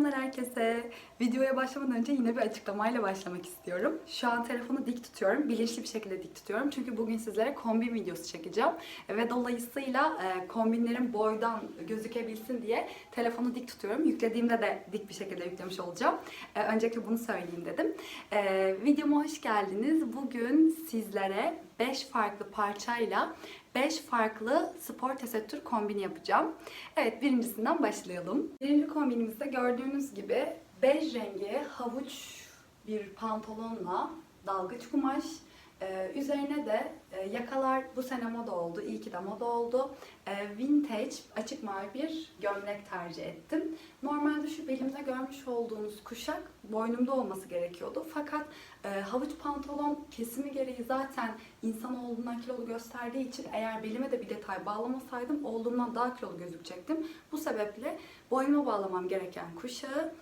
Selamlar herkese. Videoya başlamadan önce yine bir açıklamayla başlamak istiyorum. Şu an telefonu dik tutuyorum. Bilinçli bir şekilde dik tutuyorum. Çünkü bugün sizlere kombin videosu çekeceğim. Ve dolayısıyla e, kombinlerin boydan gözükebilsin diye telefonu dik tutuyorum. Yüklediğimde de dik bir şekilde yüklemiş olacağım. E, öncelikle bunu söyleyeyim dedim. E, videoma hoş geldiniz. Bugün sizlere 5 farklı parçayla 5 farklı spor tesettür kombini yapacağım. Evet birincisinden başlayalım. Birinci kombinimizde gördüğünüz gibi bej rengi havuç bir pantolonla dalgıç kumaş, ee, üzerine de e, yakalar bu sene moda oldu, iyi ki de moda oldu. Ee, vintage açık mavi bir gömlek tercih ettim. Normalde şu belimde görmüş olduğunuz kuşak boynumda olması gerekiyordu. Fakat e, havuç pantolon kesimi gereği zaten insan olduğundan kilolu gösterdiği için eğer belime de bir detay bağlamasaydım olduğumdan daha kilolu gözükecektim. Bu sebeple boynuma bağlamam gereken kuşağı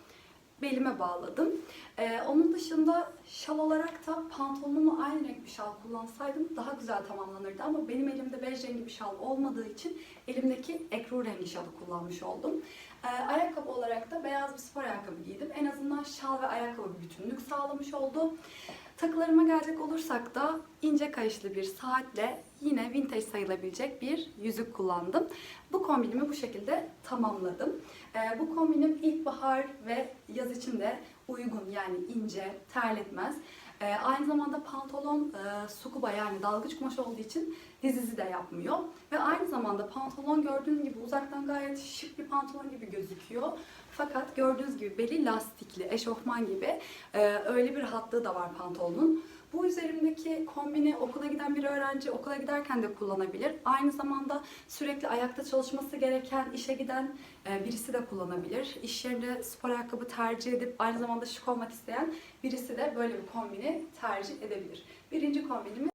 belime bağladım. Ee, onun dışında şal olarak da pantolonumu aynı renk bir şal kullansaydım daha güzel tamamlanırdı ama benim elimde bej rengi bir şal olmadığı için elimdeki ekru rengi şalı kullanmış oldum. Ee, ayakkabı olarak da beyaz bir spor ayakkabı giydim. En azından şal ve ayakkabı bir bütünlük sağlamış oldu. Takılarıma gelecek olursak da ince kayışlı bir saatle yine vintage sayılabilecek bir yüzük kullandım. Bu kombinimi bu şekilde tamamladım. Ee, bu kombinim ilkbahar ve yaz için de uygun yani ince, terletmez. Ee, aynı zamanda pantolon e, sukuba yani dalgıç kumaş olduğu için dizizi de yapmıyor. Ve aynı zamanda pantolon gördüğünüz gibi uzaktan gayet şık bir pantolon gibi gözüküyor. Fakat gördüğünüz gibi beli lastikli, eşofman gibi e, öyle bir rahatlığı da var pantolonun. Bu üzerimdeki kombini okula giden bir öğrenci okula giderken de kullanabilir. Aynı zamanda sürekli ayakta çalışması gereken işe giden e, birisi de kullanabilir. İş yerinde spor ayakkabı tercih edip aynı zamanda şık olmak isteyen birisi de böyle bir kombini tercih edebilir. Birinci kombinimiz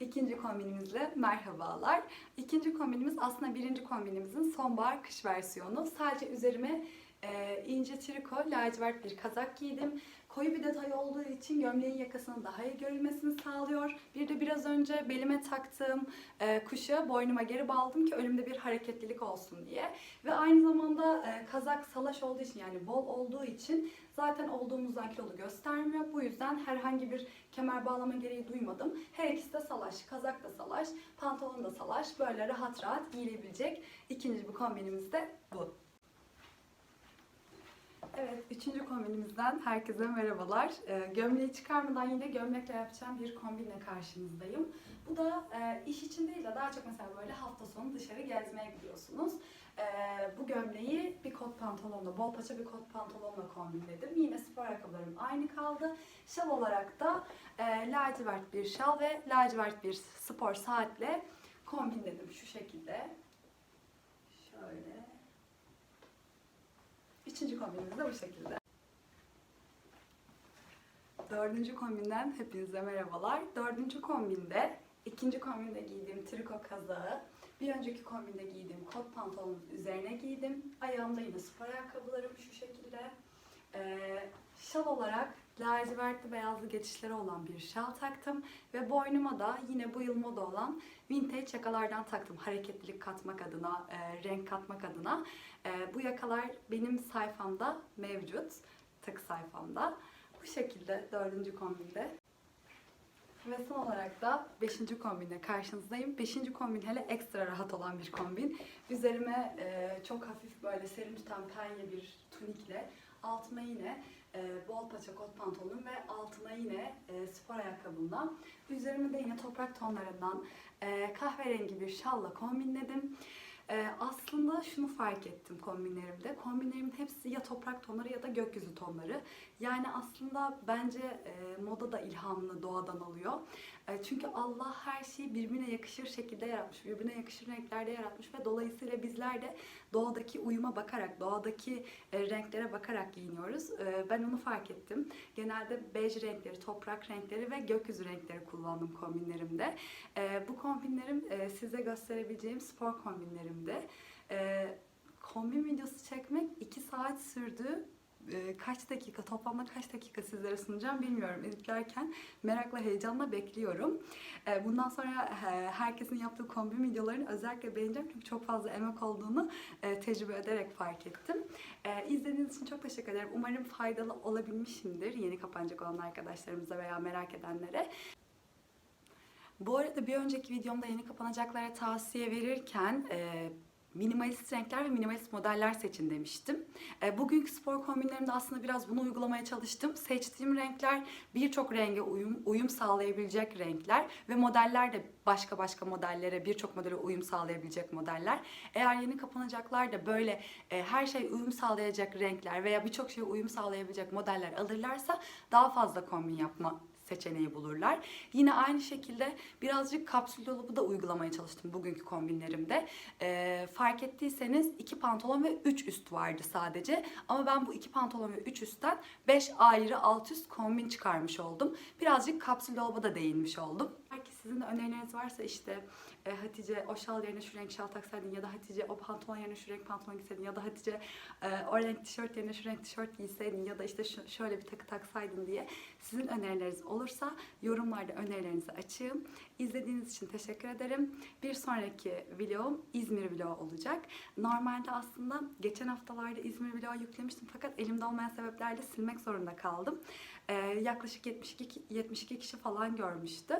İkinci kombinimizle merhabalar. İkinci kombinimiz aslında birinci kombinimizin sonbahar kış versiyonu. Sadece üzerime e, ince triko, lacivert bir kazak giydim. Koyu bir detay olduğu için gömleğin yakasının daha iyi görülmesini sağlıyor. Bir de biraz önce belime taktığım e, kuşağı boynuma geri bağladım ki önümde bir hareketlilik olsun diye. Ve aynı zamanda e, kazak salaş olduğu için yani bol olduğu için zaten olduğumuzdan kilolu göstermiyor. Bu yüzden herhangi bir kemer bağlama gereği duymadım. Her ikisi de salaş, kazak da salaş, pantolon da salaş. Böyle rahat rahat giyilebilecek ikinci bir kombinimiz de bu. Evet, üçüncü kombinimizden herkese merhabalar. Ee, gömleği çıkarmadan yine gömlekle yapacağım bir kombinle karşınızdayım. Bu da e, iş için değil de daha çok mesela böyle hafta sonu dışarı gezmeye gidiyorsunuz. Ee, bu gömleği bir kot pantolonla, bol paça bir kot pantolonla kombinledim. Yine spor ayakkabılarım aynı kaldı. Şal olarak da e, lacivert bir şal ve lacivert bir spor saatle kombinledim şu şekilde. Şöyle. Üçüncü kombinimiz de bu şekilde. Dördüncü kombinden hepinize merhabalar. Dördüncü kombinde, ikinci kombinde giydiğim triko kazağı, bir önceki kombinde giydiğim kot pantolonun üzerine giydim. Ayağımda yine spor ayakkabılarım şu şekilde. Ee, şal olarak lacivertli beyazlı geçişleri olan bir şal taktım ve boynuma da yine bu yıl moda olan vintage yakalardan taktım. Hareketlilik katmak adına, e, renk katmak adına. E, bu yakalar benim sayfamda mevcut, takı sayfamda. Bu şekilde dördüncü kombinde. Ve son olarak da 5. kombinle karşınızdayım. 5. kombin hele ekstra rahat olan bir kombin. Üzerime e, çok hafif böyle serin tutan penye bir tunikle altıma yine e, bol paça kot pantolonum ve altına yine e, spor ayakkabımla. Üzerime de yine toprak tonlarından e, kahverengi bir şalla kombinledim. Ee, aslında şunu fark ettim kombinlerimde. Kombinlerimin hepsi ya toprak tonları ya da gökyüzü tonları. Yani aslında bence e, moda da ilhamını doğadan alıyor. E, çünkü Allah her şeyi birbirine yakışır şekilde yaratmış, birbirine yakışır renklerde yaratmış ve dolayısıyla bizler de doğadaki uyuma bakarak, doğadaki e, renklere bakarak giyiniyoruz. E, ben onu fark ettim. Genelde bej renkleri, toprak renkleri ve gökyüzü renkleri kullandım kombinlerimde. E, bu kombinlerim e, size gösterebileceğim spor kombinlerimdi. E, kombin videosu çekmek 2 saat sürdü e, kaç dakika, toplamda kaç dakika sizlere sunacağım bilmiyorum. Editlerken merakla, heyecanla bekliyorum. E, bundan sonra e, herkesin yaptığı kombi videolarını özellikle beğeneceğim. Çünkü çok fazla emek olduğunu e, tecrübe ederek fark ettim. E, izlediğiniz için çok teşekkür ederim. Umarım faydalı olabilmişimdir yeni kapanacak olan arkadaşlarımıza veya merak edenlere. Bu arada bir önceki videomda yeni kapanacaklara tavsiye verirken e, minimalist renkler ve minimalist modeller seçin demiştim. E, bugünkü spor kombinlerimde aslında biraz bunu uygulamaya çalıştım. Seçtiğim renkler birçok renge uyum, uyum sağlayabilecek renkler ve modeller de başka başka modellere, birçok modele uyum sağlayabilecek modeller. Eğer yeni kapanacaklar da böyle e, her şey uyum sağlayacak renkler veya birçok şeye uyum sağlayabilecek modeller alırlarsa daha fazla kombin yapma seçeneği bulurlar. Yine aynı şekilde birazcık kapsül dolabı da uygulamaya çalıştım bugünkü kombinlerimde. Ee, fark ettiyseniz iki pantolon ve üç üst vardı sadece. Ama ben bu iki pantolon ve üç üstten 5 ayrı alt üst kombin çıkarmış oldum. Birazcık kapsül dolaba da değinmiş oldum. Sizin de önerileriniz varsa işte e, Hatice o şal yerine şu renk şal taksaydın ya da Hatice o pantolon yerine şu renk pantolon giyseydin ya da Hatice e, o renk tişört yerine şu renk tişört giyseydin ya da işte şu- şöyle bir takı taksaydın diye sizin önerileriniz olursa yorumlarda önerilerinizi açığım. İzlediğiniz için teşekkür ederim. Bir sonraki videom İzmir vlogu olacak. Normalde aslında geçen haftalarda İzmir vlogu yüklemiştim fakat elimde olmayan sebeplerle silmek zorunda kaldım. Ee, yaklaşık 72, 72 kişi falan görmüştü.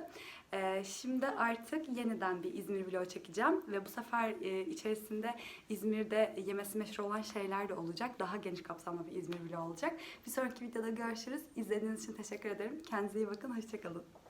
Ee, şimdi artık yeniden bir İzmir vlogu çekeceğim ve bu sefer e, içerisinde İzmir'de yemesi meşhur olan şeyler de olacak. Daha geniş kapsamlı bir İzmir vlogu olacak. Bir sonraki videoda görüşürüz. İzlediğiniz için teşekkür ederim. Kendinize iyi bakın. Hoşçakalın.